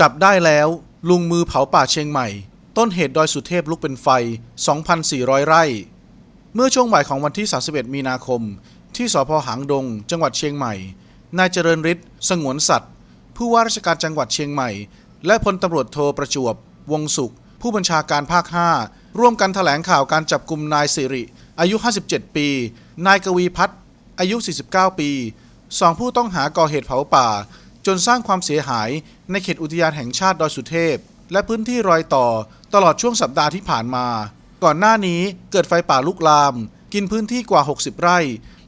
จับได้แล้ว ลุงมือเผาป่าเชียงใหม่ ต้นเหตุดอยสุเทพลุกเป็นไฟ 2,400 ไร่ เมื่อช่วงบ่ายของวันที่ 31 มีนาคม ที่สพหางดง จังหวัดเชียงใหม่ นายเจริญฤทธิ์สงวนสัตว์ ผู้ว่าราชการจังหวัดเชียงใหม่ และพลตำรวจโทประจวบ วงสุข ผู้บัญชาการภาค 5 ร่วมกันแถลงข่าวการจับกลุ่มนายสิริ อายุ 57 ปี นายกวีพัฒน์อายุ 49 ปีสองผู้ต้องหาก่อเหตุเผาป่า จนสร้างความเสียหายในเขตอุทยานแห่งชาติดอยสุเทพ และพื้นที่รอยต่อตลอดช่วงสัปดาห์ที่ผ่านมา ก่อนหน้านี้เกิดไฟป่าลุกลาม กินพื้นที่กว่า 60 ไร่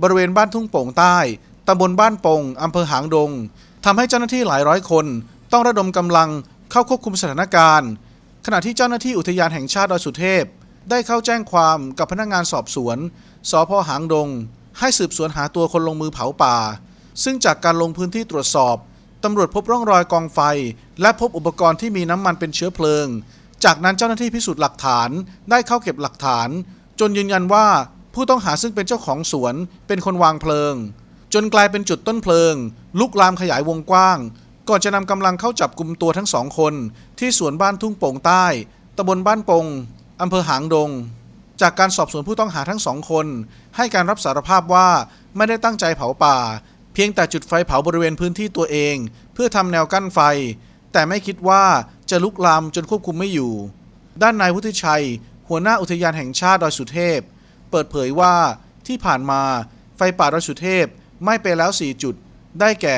บริเวณบ้านทุ่งโป่งใต้ตำบลบ้านปงอำเภอหางดงทำให้เจ้าหน้าที่หลายร้อยคน ต้องระดมกำลังเข้าควบคุมสถานการณ์ ขณะที่เจ้าหน้าที่อุทยานแห่งชาติดอยสุเทพ ได้เข้าแจ้งความกับพนักงานสอบสวนสพหางดง ให้สืบสวนหาตัวคนลงมือเผาป่า ซึ่งจากการลงพื้นที่ตรวจสอบ ตำรวจพบร่องรอยกองไฟ และพบอุปกรณ์ที่มีน้ำมันเป็นเชื้อเพลิง จากนั้นเจ้าหน้าที่พิสูจน์หลักฐานได้เข้าเก็บหลักฐาน จนยืนยันว่าผู้ต้องหาซึ่งเป็นเจ้าของสวนเป็นคนวางเพลิง จนกลายเป็นจุดต้นเพลิง ลุกลามขยายวงกว้าง ก่อนจะนำกำลังเข้าจับกลุ่มตัวทั้งสองคน ที่สวนบ้านทุ่งโป่งใต้ตำบลบ้านปงอำเภอหางดง จากการสอบสวนผู้ต้องหาทั้งสองคน ให้การรับสารภาพว่าไม่ได้ตั้งใจเผาป่า เพียงแต่จุดไฟเผาบริเวณพื้นที่ตัวเอง เพื่อทำแนวกั้นไฟ แต่ไม่คิดว่าจะลุกลามจนควบคุมไม่อยู่ ด้านนายวุฒิชัย หัวหน้าอุทยานแห่งชาติดอยสุเทพ เปิดเผยว่าที่ผ่านมาไฟป่าดอยสุเทพไหม้ไปแล้ว 4 จุด ได้แก่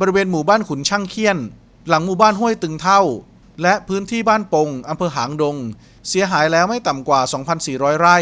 บริเวณหมู่บ้านขุนช่างเคียน หลังหมู่บ้านห้วยตึงเท่า และพื้นที่บ้านปงอำเภอหางดง เสียหายแล้วไม่ต่ำกว่า 2,400 ไร่